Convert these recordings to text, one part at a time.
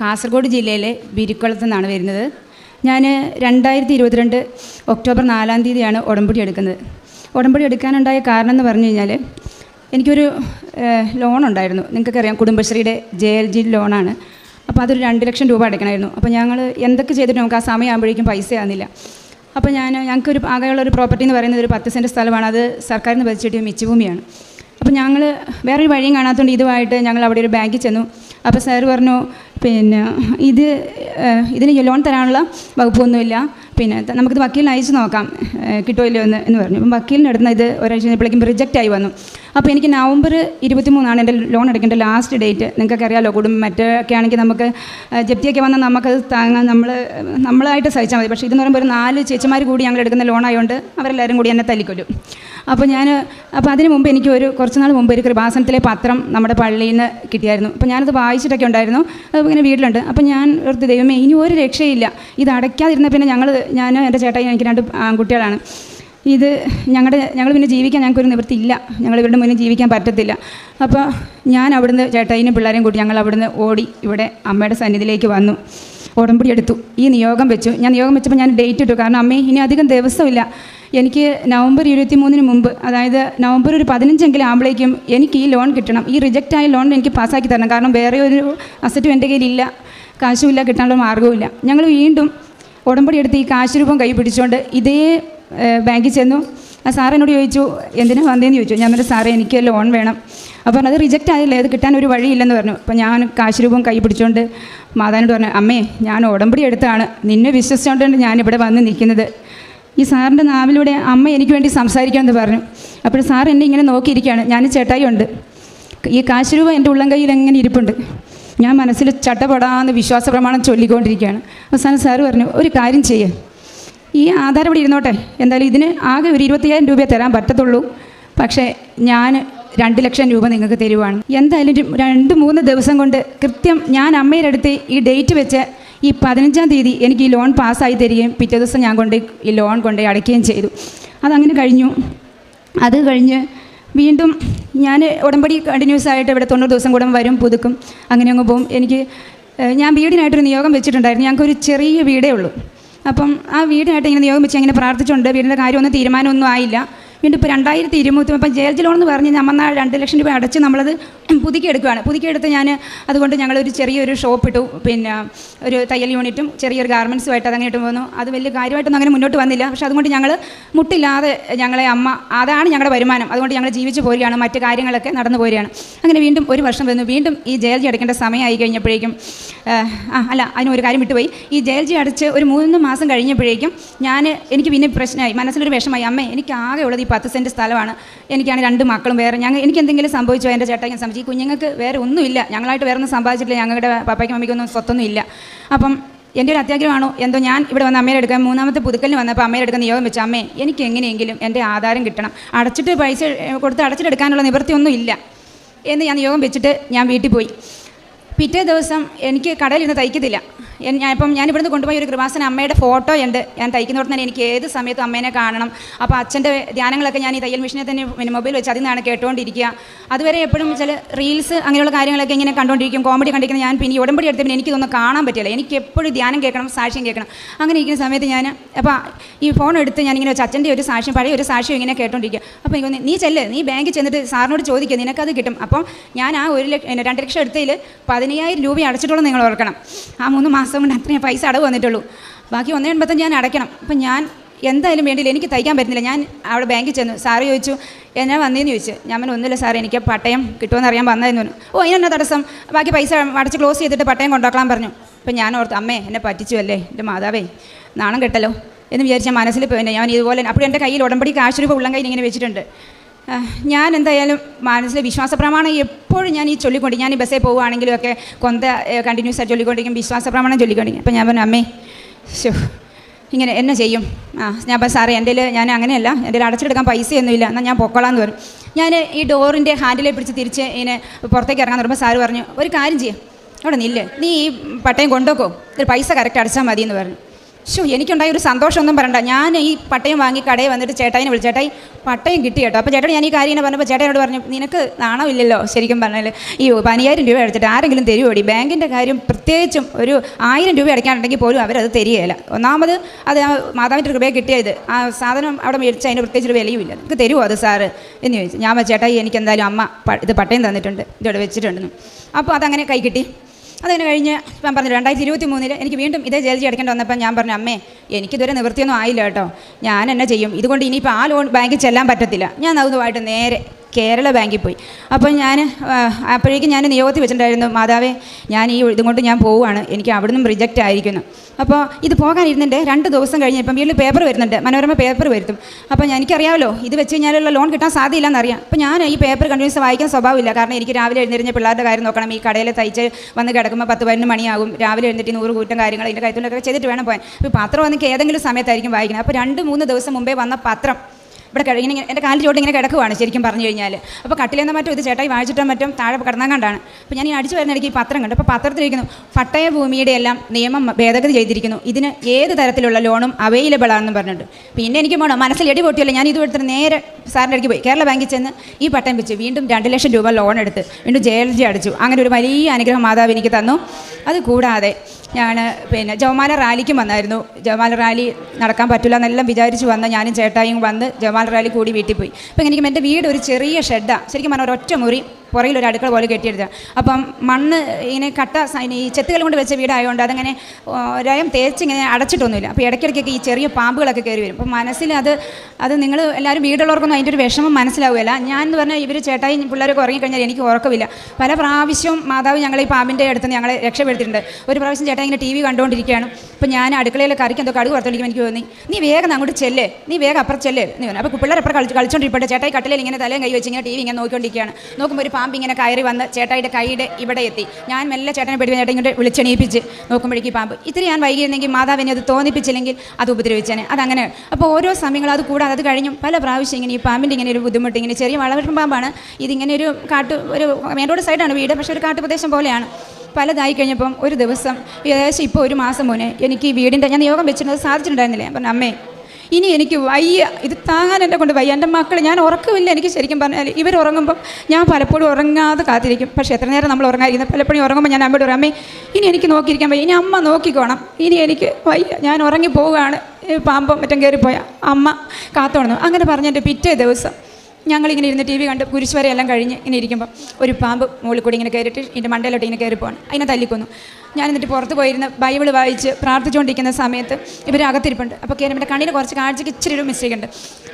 കാസർഗോഡ് ജില്ലയിലെ ബിരിക്കുളത്തു നിന്നാണ് വരുന്നത്. ഞാൻ രണ്ടായിരത്തി ഇരുപത്തിരണ്ട് ഒക്ടോബർ നാലാം തീയതിയാണ് ഉടമ്പടി എടുക്കുന്നത്. ഉടമ്പടി എടുക്കാനുണ്ടായ കാരണം എന്ന് പറഞ്ഞു കഴിഞ്ഞാൽ എനിക്കൊരു ലോൺ ഉണ്ടായിരുന്നു. നിങ്ങൾക്കറിയാം കുടുംബശ്രീയുടെ ജെ എൽ ജി ലോണാണ് അപ്പോൾ അതൊരു രണ്ട് ലക്ഷം രൂപ അടയ്ക്കണമായിരുന്നു. അപ്പോൾ ഞങ്ങൾ എന്തൊക്കെ ചെയ്തിട്ട് നമുക്ക് ആ സമയമാകുമ്പോഴേക്കും പൈസ ആകുന്നില്ല അപ്പോൾ ഞാൻ ഞങ്ങൾക്കൊരു ആകെയുള്ള ഒരു പ്രോപ്പർട്ടി എന്ന് പറയുന്നത് ഒരു പത്ത് സെന്റ് സ്ഥലമാണ്. അത് സർക്കാരിൽ നിന്ന് വെച്ചിട്ട് മിച്ചഭൂമിയാണ്. അപ്പോൾ ഞങ്ങൾ വേറൊരു വഴിയും കാണാത്തതുകൊണ്ട് ഇതുമായിട്ട് ഞങ്ങൾ അവിടെ ഒരു ബാങ്കിൽ ചെന്നു. അപ്പോൾ സാർ പറഞ്ഞു പിന്നെ ഇത് ഇതിന് ലോൺ തരാനുള്ള വകുപ്പൊന്നുമില്ല. പിന്നെ നമുക്കിത് വക്കീലിന് അയച്ചു നോക്കാം കിട്ടുമല്ലോ എന്ന് എന്ന് പറഞ്ഞു. അപ്പം വക്കീലിന് അടുത്ത് ഇത് ഒരാഴ്ച കഴിഞ്ഞപ്പോഴേക്കും റിജക്റ്റ് ആയി വന്നു. അപ്പോൾ എനിക്ക് നവംബർ ഇരുപത്തി മൂന്നാണ് എന്റെ ലോൺ എടുക്കേണ്ട ലാസ്റ്റ് ഡേറ്റ് നിങ്ങൾക്കൊക്കെ അറിയാമല്ലോ കുടുംബം മറ്റൊക്കെ ആണെങ്കിൽ നമുക്ക് ജപ്തിയൊക്കെ വന്നാൽ നമുക്കത് താങ്ങാൻ നമ്മൾ നമ്മളായിട്ട് സഹിച്ചാൽ മതി. പക്ഷേ ഇതെന്ന് പറയുമ്പോൾ ഒരു നാല് ചേച്ചിമാർ കൂടി ഞങ്ങൾ എടുക്കുന്ന ലോണായതുകൊണ്ട് അവരെല്ലാവരും കൂടി എന്നെ തല്ലിക്കൊല്ലും. അപ്പോൾ ഞാൻ അപ്പോൾ അതിന് മുമ്പ് എനിക്ക് ഒരു കുറച്ച് നാൾ മുമ്പ് ഒരു കൃപാസനത്തിലെ പത്രം നമ്മുടെ പള്ളിയിൽ നിന്ന് കിട്ടിയായിരുന്നു. അപ്പോൾ ഞാനത് വായിച്ചിട്ടൊക്കെ ഉണ്ടായിരുന്നു. അത് ഇങ്ങനെ വീട്ടിലുണ്ട്. അപ്പോൾ ഞാൻ ഓർത്ത് ദൈവമേ ഇനി ഒരു രക്ഷയില്ല. ഇത് അടയ്ക്കാതിരുന്ന പിന്നെ ഞങ്ങൾ ഞാൻ എന്റെ ചേട്ടായി എനിക്ക് രണ്ട് ആൺകുട്ടികളാണ്. ഇത് ഞങ്ങളുടെ ഞങ്ങൾ പിന്നെ ജീവിക്കാൻ ഞങ്ങൾക്കൊരു നിവൃത്തിയില്ല ഞങ്ങൾ ഇവരുടെ മുന്നിൽ ജീവിക്കാൻ പറ്റത്തില്ല. അപ്പോൾ ഞാൻ അവിടുന്ന് ചേട്ടായിനും പിള്ളേരെയും കൂട്ടി ഞങ്ങൾ അവിടുന്ന് ഓടി ഇവിടെ അമ്മയുടെ സന്നിധിയിലേക്ക് വന്നു. ഉടമ്പടി എടുത്തു. ഈ നിയോഗം വെച്ചു. ഞാൻ നിയോഗം വെച്ചപ്പോൾ ഞാൻ ഡേറ്റ് ഇട്ടു. കാരണം അമ്മേ ഇനി അധികം ദിവസമില്ല. എനിക്ക് നവംബർ ഇരുപത്തി മൂന്നിന് മുമ്പ് അതായത് നവംബർ ഒരു പതിനഞ്ചെങ്കിലും ആകുമ്പോഴേക്കും എനിക്ക് ഈ ലോൺ കിട്ടണം. ഈ റിജക്റ്റ് ആയ ലോൺ എനിക്ക് പാസ്സാക്കി തരണം. കാരണം വേറെ ഒരു അസറ്റും എന്റെ കയ്യിലില്ല. കാശുമില്ല കിട്ടാനുള്ള മാർഗവുമില്ല ഞങ്ങൾ വീണ്ടും ഉടമ്പടി എടുത്ത് ഈ കാശ് രൂപം കൈ പിടിച്ചുകൊണ്ട് ഇതേ ബാങ്കിൽ ചെന്നു. ആ സാറിനോട് ചോദിച്ചു എന്തിനാ വന്നതെന്ന് ചോദിച്ചു? ഞാൻ പറഞ്ഞു സാറേ എനിക്ക് ലോൺ വേണം. അപ്പോൾ അത് റിജക്റ്റ് ആയില്ലേ. അത് കിട്ടാൻ ഒരു വഴിയില്ലെന്ന് പറഞ്ഞു. അപ്പോൾ ഞാൻ കാശ് രൂപം കൈ പിടിച്ചുകൊണ്ട് മാതാവിനോട് പറഞ്ഞു അമ്മേ ഞാൻ ഉടമ്പടി എടുത്താണ്. നിന്നെ വിശ്വസിച്ചുകൊണ്ടാണ് ഞാനിവിടെ വന്ന് നിൽക്കുന്നത്. ഈ സാറിന്റെ നാവിലൂടെ അമ്മ എനിക്ക് വേണ്ടി സംസാരിക്കാമെന്ന് പറഞ്ഞു. അപ്പോൾ സാർ എന്നെ ഇങ്ങനെ നോക്കിയിരിക്കുകയാണ്. ഞാൻ ചേട്ടായി ഉണ്ട് ഈ കാശ് രൂപ എന്റെ ഉള്ളം കയ്യിൽ എങ്ങനെ ഇരിപ്പുണ്ട്? ഞാൻ മനസ്സിൽ ചട്ടപ്പെടാമെന്ന് വിശ്വാസ പ്രമാണം ചൊല്ലിക്കൊണ്ടിരിക്കുകയാണ്. അവസാനം സാറ് പറഞ്ഞു ഒരു കാര്യം ചെയ്യേ. ഈ ആധാരം ഇവിടെ ഇരുന്നോട്ടെ. എന്തായാലും ഇതിന് ആകെ ഒരു ഇരുപത്തയ്യായിരം രൂപയെ തരാൻ പറ്റത്തുള്ളൂ. പക്ഷേ ഞാൻ രണ്ട് ലക്ഷം രൂപ നിങ്ങൾക്ക് തരുവാണ്. എന്തായാലും രണ്ട് മൂന്ന് ദിവസം കൊണ്ട് കൃത്യം ഞാൻ അമ്മയുടെ അടുത്ത് ഈ ഡേറ്റ് വെച്ച് ഈ പതിനഞ്ചാം തീയതി എനിക്ക് ഈ ലോൺ പാസ്സായി തരികയും പിറ്റേ ദിവസം ഞാൻ കൊണ്ട് ഈ ലോൺ കൊണ്ട് അടയ്ക്കുകയും ചെയ്തു. അതങ്ങനെ കഴിഞ്ഞു. അത് കഴിഞ്ഞ് വീണ്ടും ഞാൻ ഉടമ്പടി കണ്ടിന്യൂസ് ആയിട്ട് ഇവിടെ തൊണ്ണൂറ് ദിവസം കൂടെ വരും പുതുക്കും അങ്ങനെ അങ്ങ് പോകും. എനിക്ക് ഞാൻ വീടിനായിട്ടൊരു നിയോഗം വെച്ചിട്ടുണ്ടായിരുന്നു. ഞങ്ങൾക്ക് ഒരു ചെറിയ വീടേ ഉള്ളൂ. അപ്പം ആ വീടിനായിട്ട് ഇങ്ങനെ നിയോഗം വെച്ച് അങ്ങനെ പ്രാർത്ഥിച്ചുകൊണ്ട് വീടിന്റെ കാര്യമൊന്നും തീരുമാനമൊന്നും ആയില്ല. വീണ്ടും ഇപ്പോൾ രണ്ടായിരത്തി ഇരുപത്തി ഇപ്പം ജയിൽ ലോൺ എന്ന് പറഞ്ഞ് നമ്മൾ രണ്ട് ലക്ഷം രൂപ അടച്ച് നമ്മളത് പുതുക്കി എടുക്കുകയാണ് പുതുക്കി എടുത്ത് ഞാൻ അതുകൊണ്ട് ഞങ്ങളൊരു ചെറിയൊരു ഷോപ്പ് ഇട്ടു പിന്നെ ഒരു തയ്യൽ യൂണിറ്റും ചെറിയൊരു ഗാർമെന്റ്സുമായിട്ട് അതങ്ങനെ ഇട്ട് പോകുന്നു അത് വലിയ കാര്യമായിട്ടൊന്നും അങ്ങനെ മുന്നോട്ട് വന്നില്ല. പക്ഷെ അതുകൊണ്ട് ഞങ്ങൾ മുട്ടില്ലാതെ ഞങ്ങളെ അമ്മ അതാണ് ഞങ്ങളുടെ വരുമാനം. അതുകൊണ്ട് ഞങ്ങൾ ജീവിച്ച് പോരുകയാണ്. മറ്റു കാര്യങ്ങളൊക്കെ നടന്നു പോരുകയാണ്. അങ്ങനെ വീണ്ടും ഒരു വർഷം വന്നു. വീണ്ടും ഈ ജയിൽ ജി അടയ്ക്കേണ്ട സമയമായി കഴിഞ്ഞപ്പോഴേക്കും ആ അല്ല അതിന് ഒരു കാര്യം വിട്ടുപോയി. ഈ ജയിൽ ജി അടച്ച് ഒരു മൂന്ന് മാസം കഴിഞ്ഞപ്പോഴേക്കും ഞാൻ എനിക്ക് പിന്നെ പ്രശ്നമായി. മനസ്സിലൊരു വിഷമമായി. അമ്മേ എനിക്ക് ആകെ ഉള്ളത് പത്ത് സെന്റ് സ്ഥലമാണ്. എനിക്കാണ് രണ്ട് മക്കളും വേറെ. ഞങ്ങൾ എനിക്ക് എന്തെങ്കിലും സംഭവിച്ചോ എന്റെ ചേട്ടാ? ഞാൻ സംഭവിച്ചു ഈ കുഞ്ഞുങ്ങൾക്ക് വേറെ ഒന്നുമില്ല. ഞങ്ങളായിട്ട് വേറെ ഒന്നും സമ്പാദിച്ചിട്ടില്ല ഞങ്ങളുടെ പപ്പയ്ക്കും മമ്മിക്കൊന്നും സ്വത്തൊന്നും ഇല്ല. അപ്പം എന്റെ ഒരു അത്യാഗ്രഹമാണോ? എന്തോ ഞാൻ ഇവിടെ വന്ന് അമ്മയുടെ എടുക്കാൻ മൂന്നാമത്തെ പുതുക്കലിന് വന്നപ്പോൾ അമ്മയുടെ എടുക്കുന്ന നിയോഗം വെച്ച്. അമ്മേ എനിക്ക് എങ്ങനെയെങ്കിലും എന്റെ ആധാരം കിട്ടണം. അടച്ചിട്ട് പൈസ കൊടുത്ത് അടച്ചിട്ടെടുക്കാനുള്ള നിവൃത്തിയൊന്നും ഇല്ല എന്ന് ഞാൻ നിയോഗം വെച്ചിട്ട് ഞാൻ വീട്ടിൽ പോയി. പിറ്റേ ദിവസം എനിക്ക് കടയിൽ ഇന്ന് തയ്ക്കത്തില്ല. ഞാൻ ഇപ്പം ഞാൻ ഇവിടുന്ന് കൊണ്ടുപോയി ഒരു കൃപാസന അമ്മയുടെ ഫോട്ടോ ഉണ്ട്. ഞാൻ തയ്ക്കുന്നിടത്ത് തന്നെ എനിക്ക് ഏത് സമയത്തും അമ്മേനെ കാണണം. അപ്പോൾ അച്ഛന്റെ ധ്യാനങ്ങളൊക്കെ ഞാൻ ഈ തയ്യൽ മെഷീനെ തന്നെ മൊബൈൽ വെച്ച് അതിൽ നിന്നാണ് കേട്ടുകൊണ്ടിരിക്കുക അതുവരെ എപ്പോഴും ചില റീൽസ് അങ്ങനെയുള്ള കാര്യങ്ങളൊക്കെ ഇങ്ങനെ കണ്ടുകൊണ്ടിരിക്കും കോമഡി കണ്ടിരിക്കുന്ന ഞാൻ പിന്നെ ഉടമ്പടി എടുത്തപ്പോൾ എനിക്കിതൊന്നും കാണാൻ പറ്റില്ല. എനിക്ക് എപ്പോഴും ധ്യാനം കേൾക്കണം സാക്ഷ്യം കേൾക്കണം. അങ്ങനെ ഇരിക്കുന്ന സമയത്ത് ഞാൻ അപ്പോൾ ഈ ഫോൺ എടുത്ത് ഞാനിങ്ങനെ വെച്ച് അച്ഛന്റെ ഒരു സാക്ഷ്യം പഴയ ഒരു സാക്ഷ്യം ഇങ്ങനെ കേട്ടോണ്ടിരിക്കുക. അപ്പോൾ എനിക്ക് നീ ചെല്ല് നീ ബാങ്കിൽ ചെന്നിട്ട് സാറിനോട് ചോദിക്കുക നിനക്കത് കിട്ടും. അപ്പം ഞാൻ ആ ഒരു ലക്ഷം രണ്ട് ലക്ഷം എടുത്തതിൽ പതിനയ്യായിരം രൂപ അടച്ചിട്ടുള്ളൂ നിങ്ങൾ ഓർക്കണം. ആ മൂന്ന് മാസം കൊണ്ട് അത്രയും പൈസ അടവ് വന്നിട്ടുള്ളൂ. ബാക്കി ഒന്നേ എൺപത്തഞ്ച് ഞാൻ അടയ്ക്കണം. അപ്പം ഞാൻ എന്തായാലും വേണ്ടിയില്ല. എനിക്ക് തയ്ക്കാൻ പറ്റുന്നില്ല. ഞാൻ അവിടെ ബാങ്കിൽ ചെന്നു. സാറ് ചോദിച്ചു എന്നാ വന്നേന്ന് ചോദിച്ചു? ഞാൻ ഒന്നുമില്ല സാറേ എനിക്ക് പട്ടയം കിട്ടുമെന്ന് അറിയാൻ വന്നതെന്ന് ഓ അതിനെന്നാ തടസ്സം? ബാക്കി പൈസ അടച്ച് ക്ലോസ് ചെയ്തിട്ട് പട്ടയം കൊണ്ടാക്കാൻ പറഞ്ഞു. അപ്പം ഞാൻ ഓർത്ത് അമ്മേ എന്നെ പറ്റിച്ചു അല്ലേ? എന്റെ മാതാവേ നാണം കെട്ടല്ലോ. എന്ന് വിചാരിച്ച മനസ്സിൽ പിന്നെ ഞാൻ ഇതുപോലെ അപ്പോൾ എന്റെ കയ്യിൽ ഉടമ്പടി കാശ് രൂപ ഉള്ളം കയ്യിൽ ഇങ്ങനെ വെച്ചിട്ടുണ്ട്. ഞാൻ എന്തായാലും മനസ്സിൽ വിശ്വാസ പ്രമാണം എപ്പോഴും ഞാൻ ഈ ചൊല്ലിക്കൊണ്ട് ഞാൻ ഈ ബസ്സിൽ പോവുകയാണെങ്കിലും ഒക്കെ കൊന്ത കണ്ടിന്യൂസ് ആയിട്ട് ചൊല്ലിക്കൊണ്ടിരിക്കും. വിശ്വാസ പ്രമാണം ചൊല്ലിക്കൊണ്ടിരിക്കും. അപ്പം ഞാൻ പറഞ്ഞു അമ്മേ ശോ ഇങ്ങനെ എന്നെ ചെയ്യും. ആ ഞാൻ അപ്പം സാറേ എന്റെ ഞാൻ അങ്ങനെയല്ല. എന്റെ അടച്ചെടുക്കാൻ പൈസയൊന്നുമില്ല. എന്നാൽ ഞാൻ പൊക്കോളാന്ന് പറഞ്ഞു. ഞാൻ ഈ ഡോറിന്റെ ഹാൻഡിലെ പിടിച്ച് തിരിച്ച് ഇങ്ങനെ പുറത്തേക്ക് ഇറങ്ങാൻ തുടങ്ങുമ്പോൾ സാറ് പറഞ്ഞു ഒരു കാര്യം ചെയ്യാം. അവിടെ നില്ല്. നീ ഈ പട്ടയം കൊണ്ടുപോക്കോ ഒരു പൈസ കറക്റ്റ് അടച്ചാൽ മതി എന്ന് പറഞ്ഞു. ഷോ എനിക്കുണ്ടായ ഒരു സന്തോഷമൊന്നും പറയണ്ട. ഞാൻ ഈ പട്ടയം വാങ്ങി കടയിൽ വന്നിട്ട് ചേട്ടായിനെ വിളിച്ചു. ചേട്ടായി പട്ടയം കിട്ടി കേട്ടോ. അപ്പോൾ ചേട്ടൻ ഞാൻ ഈ കാര്യം പറഞ്ഞപ്പോൾ ചേട്ടനോട് പറഞ്ഞു നിനക്ക് നാണമില്ലല്ലോ ശരിക്കും പറഞ്ഞാൽ ഈ പതിനായിരം രൂപ അടച്ചിട്ട് ആരെങ്കിലും തരുമോടി ബാങ്കിന്റെ കാര്യം പ്രത്യേകിച്ചും ഒരു ആയിരം രൂപ അടയ്ക്കാനുണ്ടെങ്കിൽ പോലും അവരത് തരികയില്ല. ഒന്നാമത് അത് ആ മാതാവിന്റെ കൃപയെ കിട്ടിയത്. ആ സാധനം അവിടെ മേടിച്ച് അതിന് പ്രത്യേകിച്ച് ഒരു വിലയുമില്ല നിനക്ക് തരുമോ അത് സാറ്? എന്ന് ചോദിച്ചു. ഞാൻ ചേട്ടായി എനിക്ക് എന്തായാലും അമ്മ ഇത് പട്ടയം തന്നിട്ടുണ്ട്. ഇതോടെ വെച്ചിട്ടുണ്ടെന്ന്. അപ്പോൾ അതങ്ങനെ കൈ കിട്ടി. അതിന് കഴിഞ്ഞ് ഞാൻ പറഞ്ഞു രണ്ടായിരത്തി ഇരുപത്തി മൂന്നിൽ എനിക്ക് വീണ്ടും ഇതേ ജയിൽ അടയ്ക്കേണ്ടി വന്നപ്പോൾ ഞാൻ പറഞ്ഞു അമ്മേ എനിക്കിതുവരെ നിവൃത്തിയൊന്നും ആയില്ല കേട്ടോ. ഞാൻ എന്നെ ചെയ്യും. ഇതുകൊണ്ട് ഇനിയിപ്പോൾ ആ ലോൺ ബാങ്കിൽ ചെല്ലാൻ പറ്റത്തില്ല. ഞാൻ അതുമായിട്ട് നേരെ കേരള ബാങ്കിൽ പോയി. അപ്പോൾ ഞാൻ അപ്പോഴേക്കും ഞാൻ നിയോഗത്തിൽ വെച്ചിട്ടുണ്ടായിരുന്നു മാതാവേ ഞാൻ ഈ ഇതും കൊണ്ട് ഞാൻ പോവുകയാണ്. എനിക്ക് അവിടെ നിന്നും റിജക്റ്റ് ആയിരിക്കുന്നു. അപ്പോൾ ഇത് പോകാനിരുന്നുണ്ട്. രണ്ട് ദിവസം കഴിഞ്ഞ് ഇപ്പം വീട്ടിൽ പേപ്പർ വരുന്നുണ്ട്. മനോരമ പേപ്പർ വരുത്തും. അപ്പോൾ എനിക്കറിയാമല്ലോ ഇത് വെച്ച് കഴിഞ്ഞാലുള്ള ലോൺ കിട്ടാൻ സാധ്യതയില്ലെന്നറിയാം. അപ്പോൾ ഞാൻ ഈ പേപ്പർ കണ്ടിന്യൂസ് വായിക്കാൻ സ്വഭാവമില്ല. കാരണം എനിക്ക് രാവിലെ എഴുന്നേറ്റ് പിള്ളേരുടെ കാര്യം നോക്കണം. ഈ കടയിലെ തയ്ച്ച് വന്ന് കിടക്കുമ്പോൾ പത്ത് പതിനൊന്ന് മണിയാകും. രാവിലെ എഴുന്നേറ്റ് നൂറ് കൂറ്റം കാര്യങ്ങൾ ഇതിന്റെ കൈത്തുള്ളൊക്കെ ചെയ്തിട്ട് വേണം പോകാൻ. അപ്പോൾ പത്രം വന്നിട്ട് ഏതെങ്കിലും സമയത്തായിരിക്കും വായിക്കുന്നത്. അപ്പോൾ രണ്ട് മൂന്ന് ദിവസം മുമ്പേ വന്ന പത്രം. ഇവിടെ കഴിഞ്ഞ എന്റെ കാലിൽ ചോട്ട് ഇങ്ങനെ കിടക്കുവാണ് ശരിക്കും പറഞ്ഞു കഴിഞ്ഞാൽ അപ്പോൾ കട്ടിലെന്ന മറ്റും ഇത് ചേട്ടായി വായിച്ചിട്ടോ മറ്റും താഴെ കിടന്നാൻ കണ്ടാണ്. അപ്പോൾ ഞാൻ ഈ അടിച്ചു വരുന്ന ഈ പത്രം കണ്ടു. അപ്പോൾ പത്രത്തിലിരിക്കുന്നു പട്ടയ ഭൂമിയുടെ എല്ലാം നിയമം ഭേദഗതി ചെയ്തിരിക്കുന്നു. ഇതിന് ഏത് തരത്തിലുള്ള ലോണും അവൈലബിൾ ആണെന്ന് പറഞ്ഞിട്ട് പിന്നെ എനിക്ക് പോകണം മനസ്സിൽ എടി പൊട്ടിയല്ല ഞാൻ ഇത് എടുത്തിട്ട് നേരെ സാറിന്റെ അടുക്ക് പോയി. കേരള ബാങ്കിൽ ചെന്ന് ഈ പട്ടയം വെച്ച് വീണ്ടും രണ്ട് ലക്ഷം രൂപ ലോൺ എടുത്ത് വീണ്ടും ജെ എൽ ജി അടിച്ചു. അങ്ങനെ ഒരു വലിയ അനുഗ്രഹം മാതാവ് എനിക്ക് തന്നു. അത് കൂടാതെ ഞാൻ പിന്നെ ജവമാല റാലിക്കും വന്നായിരുന്നു. ജവമാല റാലി നടക്കാൻ പറ്റില്ല എന്നെല്ലാം വിചാരിച്ച് വന്ന ഞാനും ചേട്ടായും വന്ന് ജവമാല റാലി കൂടി വീട്ടിൽ പോയി. അപ്പോൾ എനിക്ക് എന്റെ വീട് ഒരു ചെറിയ ഷെഡാണ് ശരിക്കും പറഞ്ഞാൽ ഒരൊറ്റ മുറി. പുറകിൽ ഒരു അടുക്കള പോലെ കെട്ടിയെടുത്ത്. അപ്പം മണ്ണ് ഇങ്ങനെ കട്ട ഈ ചെത്തുകൾ കൊണ്ട് വെച്ച വീടായതുകൊണ്ട് അതങ്ങനെ രയം തേച്ച് ഇങ്ങനെ അടച്ചിട്ടൊന്നുമില്ല. അപ്പോൾ ഇടയ്ക്കിടയ്ക്കൊക്കെ ഈ ചെറിയ പാമ്പുകളൊക്കെ കയറി വരും. അപ്പം മനസ്സിൽ അത് അത് നിങ്ങൾ എല്ലാവരും വീടുള്ളവർക്കൊന്നും അതിന്റെ ഒരു വിഷമം മനസ്സിലാവുകയില്ല. ഞാൻ എന്ന് പറഞ്ഞാൽ ഇവർ ചേട്ടായി പിള്ളേരൊക്കെ ഉറങ്ങിക്കഴിഞ്ഞാൽ എനിക്ക് ഉറക്കമില്ല. പല പ്രാവശ്യവും മാതാവ് ഞങ്ങളെ ഈ പാമ്പിന്റെ അടുത്ത് ഞങ്ങളെ രക്ഷപ്പെടുത്തിയിട്ടുണ്ട്. ഒരു പ്രാവശ്യം ചേട്ടാ ഇങ്ങനെ ടി വി കണ്ടുകൊണ്ടിരിക്കുകയാണ്. അപ്പോൾ ഞാൻ അടുക്കളയിൽ കറിക്ക് എന്തോ കടുക് വറുത്തോണ്ടിരിക്കും എനിക്ക് തോന്നി. നീ വേഗം അങ്ങോട്ട് ചെല്ലേ. നീ വേഗം അപ്പുറം ചെല്ലേ നീ അപ്പോൾ പിള്ളേർ അപ്പുറം കളിച്ച് കളിച്ചുകൊണ്ടിരിക്കട്ടെ ചേട്ടായി കട്ടിലിൽ ഇങ്ങനെ തലയും കൈ വെച്ച് ഇങ്ങനെ ടി വി ഇങ്ങനെ നോക്കിക്കൊണ്ടിരിക്കുകയാണ്. നോക്കുമ്പോൾ ഒരു പാമ്പ് ഇങ്ങനെ കയറി വന്ന് ചേട്ടായിയുടെ കൈയുടെ ഇവിടെ എത്തി. ഞാൻ മെല്ലെ ചേട്ടനെ പേടി ചേട്ടൻ ഇങ്ങോട്ട് വിളിച്ചെണീപ്പിച്ച് നോക്കുമ്പോഴേക്കും പാമ്പ്. ഇത്തിരി ഞാൻ വൈകിയിരുന്നെങ്കിൽ മാതാവിനെ അത് തോന്നിപ്പിച്ചില്ലെങ്കിൽ അത് ഉപദ്രവിച്ചേനെ. അതങ്ങനെ. അപ്പോൾ ഓരോ സമയങ്ങളും അത് കൂടാതെ അത് കഴിഞ്ഞും പല പ്രാവശ്യം ഇങ്ങനെ ഈ പാമ്പിന്റെ ഇങ്ങനെ ഒരു ബുദ്ധിമുട്ട് ഇങ്ങനെ ചെറിയ വളവെട്ടും പാമ്പാണ്. ഇതിങ്ങനെ ഒരു കാട്ട് ഒരു മെയിൻ റോഡ് സൈഡാണ് വീട് പക്ഷേ ഒരു കാട്ടുപ്രദേശം പോലെയാണ്. പലതായി കഴിഞ്ഞപ്പം ഒരു ദിവസം ഏകദേശം ഇപ്പോൾ ഒരു മാസം മുന്നേ എനിക്ക് വീടിന്റെ ഞാൻ നിയോഗം വെച്ചിരുന്നത് സാധിച്ചിട്ടുണ്ടായിരുന്നില്ല. ഞാൻ പറഞ്ഞു അമ്മേ ഇനി എനിക്ക് വയ്യ ഇത് താങ്ങാൻ എന്നെ കൊണ്ട് വയ്യ. എന്റെ മക്കൾ ഞാൻ ഉറക്കമില്ല എനിക്ക് ശരിക്കും പറഞ്ഞാൽ. ഇവർ ഉറങ്ങുമ്പം ഞാൻ പലപ്പോഴും ഉറങ്ങാതെ കാത്തിരിക്കും. പക്ഷേ എത്ര നേരം നമ്മൾ ഉറങ്ങാതിരിക്കുന്നത് പലപ്പോഴും ഉറങ്ങുമ്പോൾ ഞാൻ അമ്മയോട് അമ്മേ ഇനി എനിക്ക് നോക്കിയിരിക്കാൻ വയ്യ. ഇനി അമ്മ നോക്കിക്കോണം. ഇനി എനിക്ക് വയ്യ. ഞാൻ ഉറങ്ങി പോവുകയാണ് പാമ്പം മറ്റും കയറിപ്പോയ. അമ്മ കാത്തോണം അങ്ങനെ പറഞ്ഞെന്റെ പിറ്റേ ദിവസം ഞങ്ങളിങ്ങനെ ഇരുന്ന് ടി വി കണ്ട് കുരിശുവരെയെല്ലാം കഴിഞ്ഞ് ഇങ്ങനെ ഇരിക്കുമ്പോൾ ഒരു പാമ്പ് മുകളിൽ കൂടി ഇങ്ങനെ കയറിയിട്ട് ഇതിന്റെ മണ്ടയിലോട്ട് ഇങ്ങനെ കയറി പോകണം അതിനെ തല്ലിക്കൊന്നു. ഞാൻ എന്നിട്ട് പുറത്ത് പോയിരുന്ന് ബൈബിൾ വായിച്ച് പ്രാർത്ഥിച്ചുകൊണ്ടിരിക്കുന്ന സമയത്ത് ഇവർ അകത്തിരിപ്പുണ്ട്. അപ്പോൾ കയറി എന്റെ കണ്ണിന് കുറച്ച് കാഴ്ചയ്ക്ക് ഇച്ചിരി ഒരു മിസ്റ്റേക്ക് ഉണ്ട്.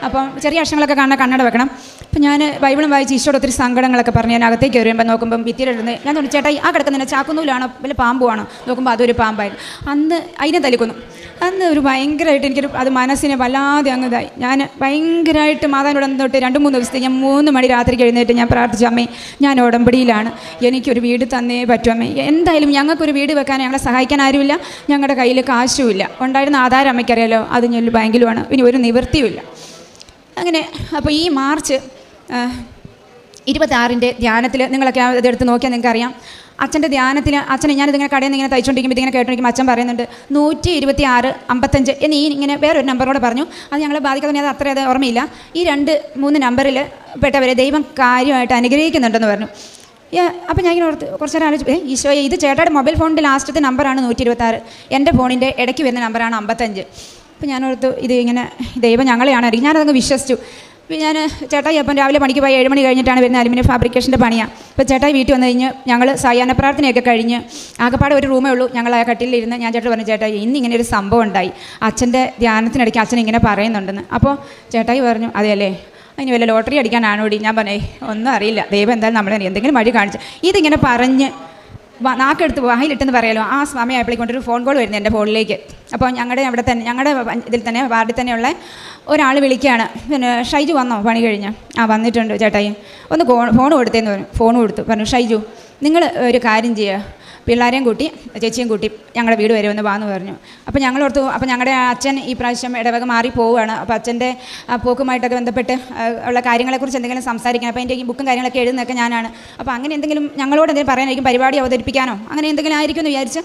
അപ്പം ചെറിയ അക്ഷരങ്ങളൊക്കെ കാണാൻ കണ്ണട വെക്കണം. അപ്പം ഞാൻ ബൈബിളും വായിച്ച് ഈശോടെ ഒത്തിരി സങ്കടങ്ങളൊക്കെ പറഞ്ഞ് ഞാൻ അകത്തേക്ക് വരുമ്പോൾ നോക്കുമ്പം ഭിത്തിയിലിരുന്ന് ഞാൻ തോന്നി ചേട്ടാ ആ കിടക്കുന്ന ചാക്കുന്നൂലാണോ വല്ല പാമ്പുവാണോ? നോക്കുമ്പോൾ അതൊരു പാമ്പായിരുന്നു. അന്ന് അതിനെ തലിക്കുന്നു അന്ന് ഒരു ഭയങ്കരമായിട്ട് എനിക്കൊരു അത് മനസ്സിനെ വല്ലാതെ അങ്ങ് ഇതായി ഞാൻ ഭയങ്കരമായിട്ട് മാതാവിനോട് അന്ന് തൊട്ട് രണ്ട് മൂന്ന് ദിവസത്തെ ഞാൻ മൂന്ന് മണി രാത്രി എഴുന്നേറ്റ് ഞാൻ പ്രാർത്ഥിച്ചു അമ്മേ ഞാൻ ഉടമ്പടിയിലാണ്. എനിക്കൊരു വീട് തന്നേ പറ്റൂ അമ്മേ. എന്തായാലും ഞങ്ങൾക്കൊരു വീട് വെക്കാൻ ഞങ്ങളെ സഹായിക്കാൻ ആരുമില്ല. ഞങ്ങളുടെ കയ്യിൽ കാശുമില്ല. ഉണ്ടായിരുന്ന ആധാരം അമ്മയ്ക്കറിയാലോ? അത് ഞാൻ ബാങ്കിലുമാണ്. ഇനി ഒരു നിവൃത്തിയുമില്ല. അങ്ങനെ അപ്പോൾ ഈ മാർച്ച് ഇരുപത്താറിന്റെ ധ്യാനത്തിൽ നിങ്ങളൊക്കെ ഇതെടുത്ത് നോക്കിയാൽ നിങ്ങൾക്ക് അറിയാം അച്ഛന്റെ ധ്യാനത്തിൽ അച്ഛനെ ഞാനിതിങ്ങനെ കടയിൽ നിന്ന് ഇങ്ങനെ തയ്ച്ചുകൊണ്ടിരിക്കുമ്പോൾ ഇതിങ്ങനെ കേട്ടോണ്ടിരിക്കുമ്പോൾ അച്ഛൻ പറയുന്നുണ്ട് നൂറ്റി ഇരുപത്തി ആറ് അമ്പത്തഞ്ച് എന്ന് ഈ ഇങ്ങനെ വേറൊരു നമ്പറോട് പറഞ്ഞു. അത് ഞങ്ങളെ ബാധിക്കാതെ അത് അത്ര അത് ഓർമ്മയില്ല. ഈ രണ്ട് മൂന്ന് നമ്പറിൽ പെട്ടവരെ ദൈവം കാര്യമായിട്ട് അനുഗ്രഹിക്കുന്നുണ്ടെന്ന് പറഞ്ഞു. അപ്പോൾ ഞാൻ ഇങ്ങനെ ഓർത്ത് കുറച്ച് നേരം ആലോചിച്ചു ഈശോയെ ഇത് ചേട്ടയുടെ മൊബൈൽ ഫോണിന്റെ ലാസ്റ്റത്തെ നമ്പറാണ് നൂറ്റി ഇരുപത്താറ് എന്റെ ഫോണിന്റെ ഇടയ്ക്ക് വരുന്ന നമ്പറാണ് അമ്പത്തഞ്ച്. അപ്പോൾ ഞാനോർത്ത് ഇത് ഇങ്ങനെ ദൈവം ഞങ്ങളെയാണ് അറിയിക്കും ഞാനതങ്ങ് വിശ്വസിച്ചു. ഞാൻ ചേട്ടായി അപ്പം രാവിലെ പണിക്ക് പോയി ഏഴ് മണി കഴിഞ്ഞിട്ടാണ് വരുന്നത് അലുമിനിയം ഫാബ്രിക്കേഷന്റെ പണിയാണ്. അപ്പോൾ ചേട്ടായി വീട്ടിൽ വന്നു കഴിഞ്ഞ് ഞങ്ങൾ സായാഹ്ന പ്രാർത്ഥനയൊക്കെ കഴിഞ്ഞ് ആകെപ്പാടെ ഒരു റൂമേ ഉള്ളൂ. ഞങ്ങൾ ആ കട്ടിലിരുന്ന് ഞാൻ ചേട്ടൻ പറഞ്ഞു ചേട്ടായി ഇന്ന് ഇങ്ങനെ ഒരു സംഭവം ഉണ്ടായി. അച്ഛന്റെ ധ്യാനത്തിനിടയ്ക്ക് അച്ഛൻ ഇങ്ങനെ പറയുന്നുണ്ടെന്ന്. അപ്പോൾ ചേട്ടായി പറഞ്ഞു അതെയല്ലേ അതിന് വല്ല ലോട്ടറി അടിക്കാനാണോടി ഞാൻ പറഞ്ഞേ ഒന്നും അറിയില്ല. ദൈവം എന്തായാലും നമ്മളെ എന്തെങ്കിലും വഴി കാണിച്ചു. ഇതിങ്ങനെ പറഞ്ഞ് നാക്കെടുത്ത് വായിലിട്ടെന്ന് പറയാലോ ആ സമയമായപ്പോഴേക്കൊണ്ടൊരു ഫോൺ കോൾ വരുന്നത് എന്റെ ഫോണിലേക്ക്. അപ്പോൾ ഞങ്ങളുടെ അവിടെ തന്നെ ഞങ്ങളുടെ ഇതിൽ തന്നെ വാർഡിൽ തന്നെയുള്ള ഒരാൾ വിളിക്കുകയാണ്. പിന്നെ ഷൈജു വന്നോ? പണി കഴിഞ്ഞ്. ആ വന്നിട്ടുണ്ട് ചേട്ടായി. ഒന്ന് ഫോൺ കൊടുത്തേന്ന് പറഞ്ഞു. ഫോൺ കൊടുത്തു. പറഞ്ഞു ഷൈജു നിങ്ങൾ ഒരു കാര്യം ചെയ്യുക. പിള്ളേരെയും കൂട്ടി ചേച്ചിയും കൂട്ടി ഞങ്ങളുടെ വീട് വരെ ഒന്ന് വാന്ന് പറഞ്ഞു. അപ്പോൾ ഞങ്ങളോർത്ത് അപ്പോൾ ഞങ്ങളുടെ അച്ഛൻ ഈ പ്രാവശ്യം ഇടവക മാറി പോവുകയാണ്. അപ്പോൾ അച്ഛന്റെ പോക്കുമായിട്ടൊക്കെ ബന്ധപ്പെട്ട് ഉള്ള കാര്യങ്ങളെക്കുറിച്ച് എന്തെങ്കിലും സംസാരിക്കണം. അപ്പോൾ എന്റെ ഈ ബുക്കും കാര്യങ്ങളൊക്കെ എഴുതുന്നതൊക്കെ ഞാനാണ്. അപ്പോൾ അങ്ങനെ എന്തെങ്കിലും ഞങ്ങളോട് എന്തെങ്കിലും പറയാനായിരിക്കും പരിപാടി അവതരിപ്പിക്കാനോ? അങ്ങനെ എന്തെങ്കിലും ആയിരിക്കും എന്ന് വിചാരിച്ച്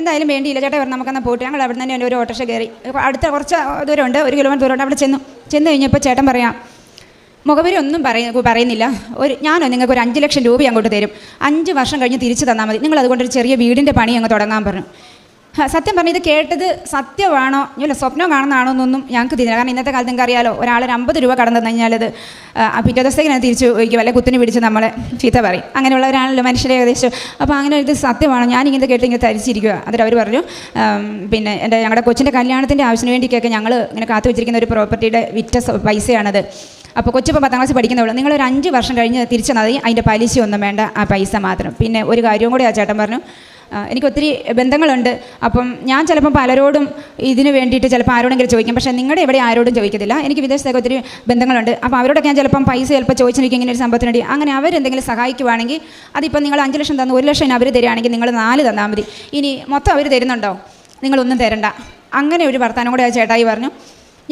എന്തായാലും വേണ്ടിയില്ല. ചേട്ടാ പറഞ്ഞു നമുക്കെന്നാൽ പോയിട്ട് ഞങ്ങൾ അവിടെ തന്നെ ഒരു ഓട്ടോറിക്ഷ കയറി. അടുത്ത കുറച്ച് ദൂരമുണ്ട് ഒരു കിലോമീറ്റർ ദൂരമുണ്ട്. അവിടെ ചെന്നു. ചെന്ന് കഴിഞ്ഞപ്പോൾ ചേട്ടൻ പറയാം മുഖവരി ഒന്നും പറയ പറയുന്നില്ല. ഒരു ഞാനോ നിങ്ങൾക്ക് ഒരു അഞ്ച് ലക്ഷം രൂപ അങ്ങോട്ട് തരും. അഞ്ച് വർഷം കഴിഞ്ഞ് തിരിച്ചു തന്നാൽ മതി. നിങ്ങൾ അതുകൊണ്ട് ഒരു ചെറിയ വീടിന്റെ പണി അങ്ങ് തുടങ്ങാൻ പറഞ്ഞു. സത്യം പറഞ്ഞു ഇത് കേട്ടത് സത്യമാണോ? ഇല്ല സ്വപ്നം കാണുന്നതാണോ എന്നൊന്നും ഞങ്ങൾക്ക് തിരിഞ്ഞില്ല. കാരണം ഇന്നത്തെ കാലത്ത് നിങ്ങൾക്ക് അറിയാലോ ഒരാൾ ഒരു അമ്പത് രൂപ കടന്നു തന്നു കഴിഞ്ഞാൽ അത് പിറ്റേ ദിവസത്തേക്ക് ഞാൻ തിരിച്ചു ചോദിക്കും. അല്ലെ കുത്തിന് പിടിച്ച് നമ്മളെ ചീത്ത പറയും. അങ്ങനെയുള്ളവരാണല്ലോ മനുഷ്യരെ ഏകദേശം. അപ്പോൾ അങ്ങനെ ഇത് സത്യമാണോ? ഞാനിങ്ങനെ കേട്ട് ഇങ്ങനെ തരിച്ചിരിക്കുക എന്നിട്ട് അവർ പറഞ്ഞു പിന്നെ എന്റെ ഞങ്ങളുടെ കൊച്ചിന്റെ കല്യാണത്തിന്റെ ആവശ്യത്തിന് വേണ്ടിയൊക്കെ ഞങ്ങൾ ഇങ്ങനെ കാത്തു വെച്ചിരിക്കുന്ന ഒരു പ്രോപ്പർട്ടിയുടെ വിറ്റ പൈസയാണത്. അപ്പോൾ കൊച്ചിപ്പോൾ പത്താം ക്ലാസ് നിങ്ങൾ ഒരു അഞ്ച് വർഷം കഴിഞ്ഞ് തിരിച്ചു മതി. അതിന്റെ പലിശ ഒന്നും വേണ്ട ആ പൈസ മാത്രം. പിന്നെ ഒരു കാര്യവും കൂടി ആ ചേട്ടൻ പറഞ്ഞു. എനിക്ക് ഒത്തിരി ബന്ധങ്ങളുണ്ട്. അപ്പം ഞാൻ ചിലപ്പം പലരോടും ഇതിന് വേണ്ടിയിട്ട് ചിലപ്പോൾ ആരോടെങ്കിലും ചോദിക്കും. പക്ഷേ നിങ്ങളുടെ ഇവിടെ ആരോടും ചോദിക്കത്തില്ല. എനിക്ക് വിദേശത്തൊക്കെ ഒത്തിരി ബന്ധങ്ങളുണ്ട്. അപ്പോൾ അവരോടൊക്കെ ഞാൻ ചിലപ്പം പൈസ ചിലപ്പോൾ ചോദിച്ചിരിക്കും. ഇങ്ങനെ ഒരു സംഭവത്തിന് വേണ്ടി. അങ്ങനെ അവരെന്തെങ്കിലും സഹായിക്കുവാണെങ്കിൽ അതിപ്പോൾ നിങ്ങൾ അഞ്ച് ലക്ഷം തന്നു ഒരു ലക്ഷം അവർ തരികയാണെങ്കിൽ നിങ്ങൾ നാല് തന്നാൽ മതി. ഇനി മൊത്തം അവർ തരുന്നുണ്ടോ? നിങ്ങളൊന്നും തരണ്ട. അങ്ങനെ ഒരു വർത്തമാനം കൂടെ ആ ചേട്ടായി പറഞ്ഞു.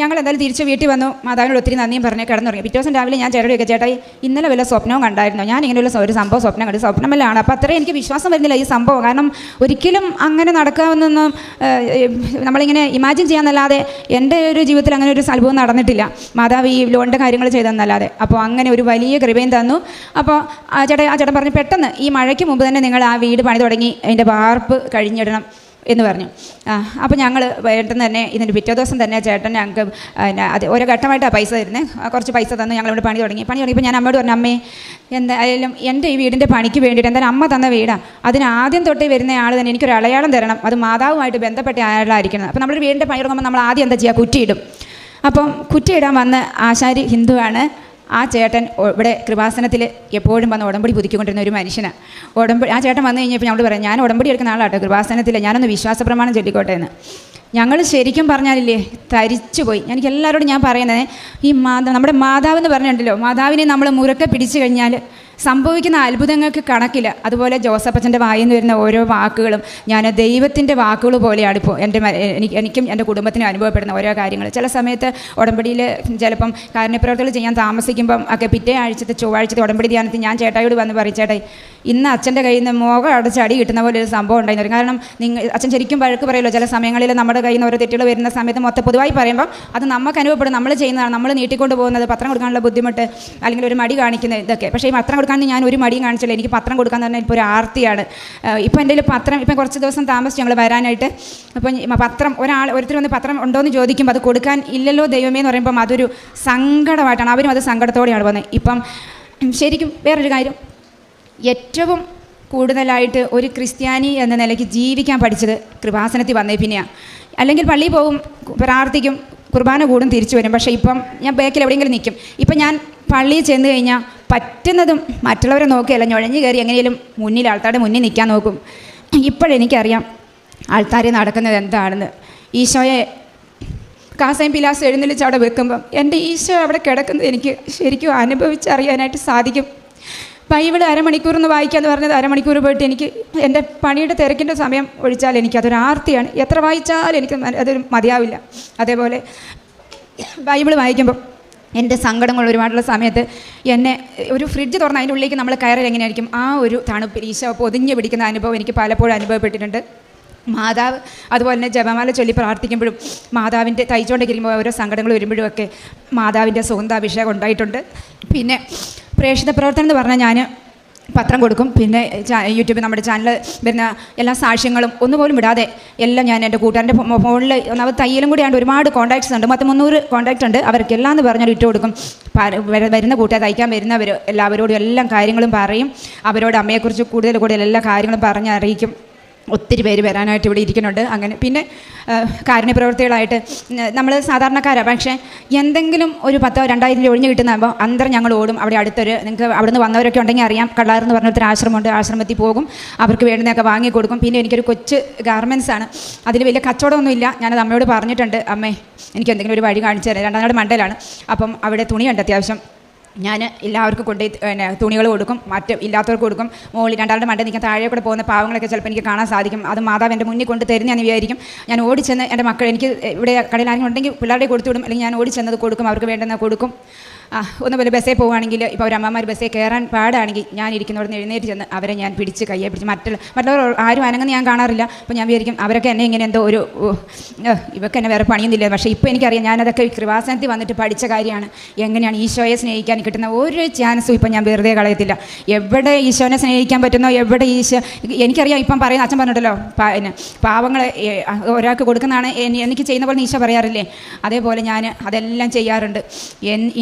ഞങ്ങൾ എന്തായാലും തിരിച്ച് വീട്ടിൽ വന്നു. മാതാവിനോട് ഒത്തിരി നന്ദിയും പറഞ്ഞ് കിടന്നുറങ്ങി. പിറ്റേ ദിവസം രാവിലെ ഞാൻ ചേട്ടനൊക്കെ ചേട്ടായി ഇന്നലെ വല്ല സ്വപ്നവും കണ്ടായിരുന്നു? ഞാൻ ഇങ്ങനെയുള്ള ഒരു സംഭവം സ്വപ്നം കണ്ടു. സ്വപ്നമല്ലാണ് അപ്പോൾ അത്രയും എനിക്ക് വിശ്വാസം വരുന്നില്ല ഈ സംഭവം. കാരണം ഒരിക്കലും അങ്ങനെ നടക്കാമെന്നൊന്നും നമ്മളിങ്ങനെ ഇമാജിൻ ചെയ്യാന്നല്ലാതെ എന്റെ ഒരു ജീവിതത്തിൽ അങ്ങനെ ഒരു സംഭവം നടന്നിട്ടില്ല. മാതാവ് ഈ ലോണിന്റെ കാര്യങ്ങൾ ചെയ്തെന്നല്ലാതെ അപ്പോൾ അങ്ങനെ ഒരു വലിയ കൃപയും തന്നു. അപ്പോൾ ആ ചേട്ടൻ ആ ചേട്ടൻ പറഞ്ഞു പെട്ടെന്ന് ഈ മഴയ്ക്ക് മുമ്പ് തന്നെ നിങ്ങൾ ആ വീട് പണി തുടങ്ങി അതിന്റെ വാർപ്പ് കഴിഞ്ഞിടണം. എന്ന് പറഞ്ഞു. അപ്പോൾ ഞങ്ങൾ പെട്ടെന്ന് തന്നെ ഇതിന്റെ പിറ്റേ ദിവസം തന്നെ ചേട്ടൻ ഞങ്ങൾക്ക് പിന്നെ അത് ഓരോ ഘട്ടമായിട്ടാണ് പൈസ തരുന്നത് കുറച്ച് പൈസ തന്നു ഞങ്ങൾ ഇവിടെ പണി തുടങ്ങി. പണി തുടങ്ങിയപ്പോൾ ഞാൻ അമ്മയോട് പറഞ്ഞു അമ്മേ എന്തായാലും എന്റെ ഈ വീടിന്റെ പണിക്ക് വേണ്ടിയിട്ട് എന്തായാലും അമ്മ തന്ന വീടാണ് അതിന് ആദ്യം തൊട്ടേ വരുന്ന ആൾ തന്നെ എനിക്കൊരു അടയാളം തരണം. അത് മാതാവുമായിട്ട് ബന്ധപ്പെട്ട ആളായിരിക്കണം. അപ്പോൾ നമ്മളൊരു വീടിന്റെ പണി തുടങ്ങുമ്പോൾ നമ്മൾ ആദ്യം എന്താ ചെയ്യുക കുറ്റിയിടും. അപ്പം കുറ്റിയിടാൻ വന്ന ആശാരി ഹിന്ദുവാണ്. ആ ചേട്ടൻ ഇവിടെ കൃപാസനത്തിൽ എപ്പോഴും വന്ന് ഉടമ്പടി പുതുക്കിക്കൊണ്ടിരുന്ന ഒരു മനുഷ്യനാണ് ഉടമ്പടി ആ ചേട്ടൻ വന്നു കഴിഞ്ഞപ്പോൾ ഞങ്ങൾ പറയാം ഞാൻ ഉടമ്പടി എടുക്കുന്ന ആളാട്ടോ കൃപാസനത്തിൽ ഞാനൊന്ന് വിശ്വാസ പ്രമാണം ചൊല്ലിക്കോട്ടെ എന്ന്. ഞങ്ങൾ ശരിക്കും പറഞ്ഞാലില്ലേ തരിച്ചു പോയി എനിക്ക് എല്ലാവരോടും ഞാൻ പറയുന്നത് ഈ മാതാ നമ്മുടെ മാതാവ് എന്ന് പറഞ്ഞിട്ടുണ്ടല്ലോ മാതാവിനെ നമ്മൾ മുരക്കെ പിടിച്ചു കഴിഞ്ഞാൽ സംഭവിക്കുന്ന അത്ഭുതങ്ങൾക്ക് കണക്കില്ല അതുപോലെ ജോസഫച്ചന്റെ വായിൽ നിന്ന് വരുന്ന ഓരോ വാക്കുകളും ഞാൻ ദൈവത്തിന്റെ വാക്കുകൾ പോലെയാണ് ഇപ്പോൾ എന്റെ എനിക്ക് എനിക്കും എന്റെ കുടുംബത്തിനും അനുഭവപ്പെടുന്ന ഓരോ കാര്യങ്ങൾ ചില സമയത്ത് ഉടമ്പടിയിൽ ചിലപ്പം കാരണപ്രവർത്തകൾ ചെയ്യാൻ താമസിക്കുമ്പം ഒക്കെ പിറ്റേ ആഴ്ചത്തെ ചൊവ്വാഴ്ചത്തെ ഉടമ്പടി ധ്യാനത്തിൽ ഞാൻ ചേട്ടായോട് വന്ന് പറയും ചേട്ടായി ഇന്ന് അച്ഛന്റെ കയ്യിൽ നിന്ന് മോഹം അടച്ച് അടി കിട്ടുന്ന പോലെ ഒരു സംഭവം ഉണ്ടായിരുന്നു. കാരണം നിങ്ങൾ അച്ഛൻ ശരിക്കും വഴക്ക് പറയുമല്ലോ ചില സമയങ്ങളിൽ നമ്മുടെ കയ്യിൽ നിന്ന് ഓരോ തെറ്റുകൾ വരുന്ന സമയത്ത് മൊത്തം പൊതുവായി പറയുമ്പോൾ അത് നമുക്ക് അനുഭവപ്പെടും. നമ്മൾ ചെയ്യുന്നതാണ് നമ്മൾ നീട്ടിക്കൊണ്ട് പോകുന്നത് പത്രം കൊടുക്കാനുള്ള ബുദ്ധിമുട്ട് അല്ലെങ്കിൽ ഒരു മടി കാണിക്കുന്നത് ഇതൊക്കെ. പക്ഷേ ഈ പത്രം കൊടുക്കാൻ ഞാൻ ഒരു മടിയും കാണിച്ചില്ല. എനിക്ക് പത്രം കൊടുക്കാൻ പറഞ്ഞാൽ ഇപ്പോൾ ഒരു ആർത്തിയാണ്. ഇപ്പോൾ എന്റെ പത്രം ഇപ്പം കുറച്ച് ദിവസം താമസിച്ച് ഞങ്ങൾ വരാനായിട്ട് അപ്പം പത്രം ഒരാൾ ഒരുത്തർ വന്ന് പത്രം ഉണ്ടോ എന്ന് ചോദിക്കുമ്പോൾ അത് കൊടുക്കാൻ ഇല്ലല്ലോ ദൈവമേ എന്ന് പറയുമ്പം അതൊരു സങ്കടമായിട്ടാണ്. അവരും അത് സങ്കടത്തോടെയാണ് വന്നത് ഇപ്പം ശരിക്കും വേറൊരു കാര്യം. ഏറ്റവും കൂടുതലായിട്ട് ഒരു ക്രിസ്ത്യാനി എന്ന നിലയ്ക്ക് ജീവിക്കാൻ പഠിച്ചത് കൃപാസനത്തിൽ വന്നേ പിന്നെയാണ് അല്ലെങ്കിൽ പള്ളിയിൽ പോകും പ്രാർത്ഥിക്കും കുർബാന കൂടും തിരിച്ചു വരും. പക്ഷേ ഇപ്പം ഞാൻ ബേക്കിൽ എവിടെയെങ്കിലും നിൽക്കും. ഇപ്പം ഞാൻ പള്ളിയിൽ ചെന്ന് കഴിഞ്ഞാൽ പറ്റുന്നതും മറ്റുള്ളവരെ നോക്കിയല്ല. ഞൊഴഞ്ഞു കയറി എങ്ങനെയും മുന്നിൽ ആൾക്കാരുടെ മുന്നിൽ നിൽക്കാൻ നോക്കും. ഇപ്പോഴെനിക്കറിയാം ആൾക്കാർ നടക്കുന്നത് എന്താണെന്ന്. ഈശോയെ കാസയും പിലാസ് എഴുന്നള്ളിച്ച് അവിടെ വെക്കുമ്പം എന്റെ ഈശോ അവിടെ കിടക്കുന്നത് എനിക്ക് ശരിക്കും അനുഭവിച്ചറിയാനായിട്ട് സാധിക്കും. ബൈബിൾ അരമണിക്കൂർ എന്ന് വായിക്കാമെന്ന് പറഞ്ഞത് അരമണിക്കൂർ പോയിട്ട് എനിക്ക് എന്റെ പണിയുടെ തിരക്കിന്റെ സമയം ഒഴിച്ചാൽ എനിക്ക് അതൊരു ആർത്തിയാണ്. എത്ര വായിച്ചാലും എനിക്ക് അതൊരു മതിയാവില്ല. അതേപോലെ ബൈബിൾ വായിക്കുമ്പോൾ എന്റെ സങ്കടങ്ങൾ ഒരുപാടുള്ള സമയത്ത് എന്നെ ഒരു ഫ്രിഡ്ജ് തുറന്ന് അതിന്റെ ഉള്ളിലേക്ക് നമ്മൾ കയറി എങ്ങനെയായിരിക്കും? ആ ഒരു തണുപ്പിൽ ഈശോ പൊതിഞ്ഞ് പിടിക്കുന്ന അനുഭവം എനിക്ക് പലപ്പോഴും അനുഭവപ്പെട്ടിട്ടുണ്ട്. മാതാവ് അതുപോലെ തന്നെ ജപമാല ചൊല്ലി പ്രാർത്ഥിക്കുമ്പോഴും മാതാവിന്റെ തയ്ച്ചുകൊണ്ടിരിക്കുമ്പോൾ ഓരോ സങ്കടങ്ങൾ വരുമ്പോഴും ഒക്കെ മാതാവിന്റെ സുഗന്ധാഭിഷേകം ഉണ്ടായിട്ടുണ്ട്. പിന്നെ പ്രേക്ഷിത പ്രവർത്തനം എന്ന് പറഞ്ഞാൽ ഞാൻ പത്രം കൊടുക്കും. പിന്നെ യൂട്യൂബിൽ നമ്മുടെ ചാനൽ വരുന്ന എല്ലാ സാക്ഷ്യങ്ങളും ഒന്നുപോലും വിടാതെ എല്ലാം ഞാൻ എന്റെ കൂട്ടുകാരന്റെ ഫോണിൽ ഒന്നാമത് തയ്യലും കൂടിയാണ്ട് ഒരുപാട് കോൺടാക്ട്സ് ഉണ്ട്. മൊത്തം മുന്നൂറ് കോൺടാക്റ്റ് ഉണ്ട്. അവർക്കെല്ലാം എന്ന് പറഞ്ഞാൽ ഇട്ട് കൊടുക്കും. വരുന്ന കൂട്ടുകാർ തയ്ക്കാൻ വരുന്നവർ എല്ലാവരോടും എല്ലാം കാര്യങ്ങളും പറയും. അവരോട് അമ്മയെക്കുറിച്ച് കൂടുതൽ കൂടുതൽ എല്ലാ കാര്യങ്ങളും പറഞ്ഞ് അറിയിക്കും. ഒത്തിരി പേര് വരാനായിട്ട് ഇവിടെ ഇരിക്കുന്നുണ്ട്. അങ്ങനെ പിന്നെ ആ, കാരുണ്യപ്രവർത്തികളായിട്ട് നമ്മൾ സാധാരണക്കാരാണ് പക്ഷേ എന്തെങ്കിലും ഒരു പത്തോ രണ്ടായിരം രൂപ ഒഴിഞ്ഞ് കിട്ടുന്നപ്പോൾ അന്തരം ഞങ്ങൾ ഓടും. അവിടെ അടുത്തൊരു നിങ്ങൾക്ക് അവിടെ നിന്ന് വന്നവരൊക്കെ ഉണ്ടെങ്കിൽ അറിയാം. കള്ളാർ എന്ന് പറഞ്ഞൊരു ആശ്രമമുണ്ട്. ആശ്രമത്തിൽ പോകും. അവർക്ക് വേണ്ടുന്നതൊക്കെ വാങ്ങി കൊടുക്കും. പിന്നെ എനിക്കൊരു കൊച്ച് ഗാർമെന്റ്സ് ആണ്. അതിൽ വലിയ കച്ചവടമൊന്നുമില്ല ഞാനത് അമ്മയോട് പറഞ്ഞിട്ടുണ്ട്. അമ്മേ എനിക്ക് എന്തെങ്കിലും ഒരു വഴി കാണിച്ചു തരാം. രണ്ടാം നാട് മണ്ടയിലാണ് അപ്പം അവിടെ തുണിയുണ്ട് അത്യാവശ്യം ഞാൻ എല്ലാവർക്കും കൊണ്ട് പിന്നെ തുണികൾ കൊടുക്കും മറ്റ് ഇല്ലാത്തവർക്ക് കൊടുക്കും. മുകളിൽ രണ്ടാളുടെ മണ്ട നിൽക്കാൻ താഴെ കൂടെ പോകുന്ന പാവങ്ങളൊക്കെ ചിലപ്പോൾ എനിക്ക് കാണാൻ സാധിക്കും. അത് മാതാവ് എന്റെ മുന്നിൽ കൊണ്ട് തരുന്നതെന്ന് വിചാരിക്കും. ഞാൻ ഓടിച്ചെന്ന് എന്റെ മക്കൾ എനിക്ക് ഇവിടെ കടയിൽ ആരെങ്കിലും ഉണ്ടെങ്കിൽ പിള്ളേരുടെ കൊടുത്തു വിടും. അല്ലെങ്കിൽ ഞാൻ ഓടിച്ചെന്നത് കൊടുക്കും അവർക്ക് വേണ്ടെന്ന് കൊടുക്കും. ആ ഒന്നുപോലെ ബസ്സേ പോവുകയാണെങ്കിൽ ഇപ്പോൾ ഒരു അമ്മമാർ ബസ്സേ കയറാൻ പാടാണെങ്കിൽ ഞാൻ ഇരിക്കുന്നവിടെ നിന്ന് എഴുന്നേറ്റ് ചെന്ന് അവരെ ഞാൻ പിടിച്ച് കയ്യെ പിടിച്ച് മറ്റുള്ള മറ്റുള്ളവർ ആരും അനങ്ങുന്ന ഞാൻ കാണാറില്ല. അപ്പോൾ ഞാൻ വിചാരിക്കും അവരൊക്കെ എന്നെ ഇങ്ങനെ എന്തോ ഒരു ഇവർക്ക് എന്നെ വേറെ പണിയൊന്നുമില്ല. പക്ഷേ ഇപ്പോൾ എനിക്കറിയാം ഞാനതൊക്കെ കൃപാസനത്തിൽ വന്നിട്ട് പഠിച്ച കാര്യമാണ്. എങ്ങനെയാണ് ഈശോയെ സ്നേഹിക്കാൻ കിട്ടുന്ന ഒരു ചാൻസും ഇപ്പം ഞാൻ വെറുതെ കളയത്തില്ല. എവിടെ ഈശോനെ സ്നേഹിക്കാൻ പറ്റുന്നോ എവിടെ ഈശോ എനിക്കറിയാം ഇപ്പം പറയുന്ന അച്ഛൻ പറഞ്ഞിട്ടല്ലോ പിന്നെ പാവങ്ങൾ ഒരാൾക്ക് കൊടുക്കുന്നതാണ് എനിക്ക് ചെയ്യുന്ന പോലെ ഈശോ പറയാറില്ലേ? അതേപോലെ ഞാൻ അതെല്ലാം ചെയ്യാറുണ്ട്.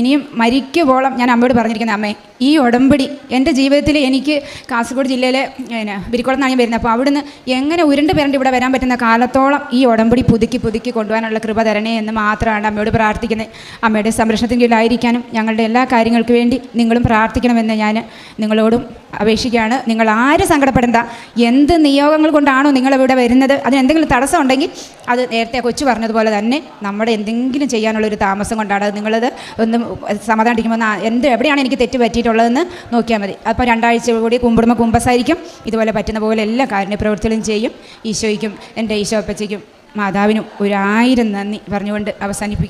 ഇനിയും മരിക്കുവോളം ഞാൻ അമ്മയോട് പറഞ്ഞിരിക്കുന്ന അമ്മേ ഈ ഉടമ്പടി എന്റെ ജീവിതത്തിൽ എനിക്ക് കാസർഗോഡ് ജില്ലയിലെ പിന്നെ ബിരിക്കുളത്താണ് ഞാൻ വരുന്നത്. അപ്പോൾ അവിടുന്ന് എങ്ങനെ ഉരുണ്ട് പേരന്റെ ഇവിടെ വരാൻ പറ്റുന്ന കാലത്തോളം ഈ ഉടമ്പടി പുതുക്കി പുതുക്കി കൊണ്ടുപോകാനുള്ള കൃപ തരണേ എന്ന് മാത്രമാണ് അമ്മയോട് പ്രാർത്ഥിക്കുന്നത്. അമ്മയുടെ സംരക്ഷണത്തിന് കീഴിലായിരിക്കാനും ഞങ്ങളുടെ എല്ലാ കാര്യങ്ങൾക്ക് വേണ്ടി നിങ്ങളും പ്രാർത്ഥിക്കണമെന്ന് ഞാൻ നിങ്ങളോടും അപേക്ഷിക്കുകയാണ്. നിങ്ങൾ ആരും സങ്കടപ്പെടേണ്ട. എന്ത് നിയോഗങ്ങൾ കൊണ്ടാണോ നിങ്ങളിവിടെ വരുന്നത്? അതിന് എന്തെങ്കിലും തടസ്സം ഉണ്ടെങ്കിൽ അത് നേരത്തെ കൊച്ചു പറഞ്ഞതുപോലെ തന്നെ നമ്മുടെ എന്തെങ്കിലും ചെയ്യാനുള്ളൊരു താമസം കൊണ്ടാണ് അത് നിങ്ങളത് ഒന്ന് സമാധാനിക്കുമ്പോൾ എന്ത് എവിടെയാണ് എനിക്ക് തെറ്റ് പറ്റിയിട്ടുള്ളതെന്ന് നോക്കിയാൽ മതി. അപ്പോൾ രണ്ടാഴ്ച കൂടി കുമ്പിടുമ്പോൾ കുമ്പസായിരിക്കും. ഇതുപോലെ പറ്റുന്ന പോലെ എല്ലാ കാര്യ പ്രവൃത്തികളും ചെയ്യും. ഈശോയ്ക്കും എന്റെ ഈശോ അപ്പച്ചയ്ക്കും മാതാവിനും ഒരായിരം നന്ദി പറഞ്ഞുകൊണ്ട് അവസാനിപ്പിക്കും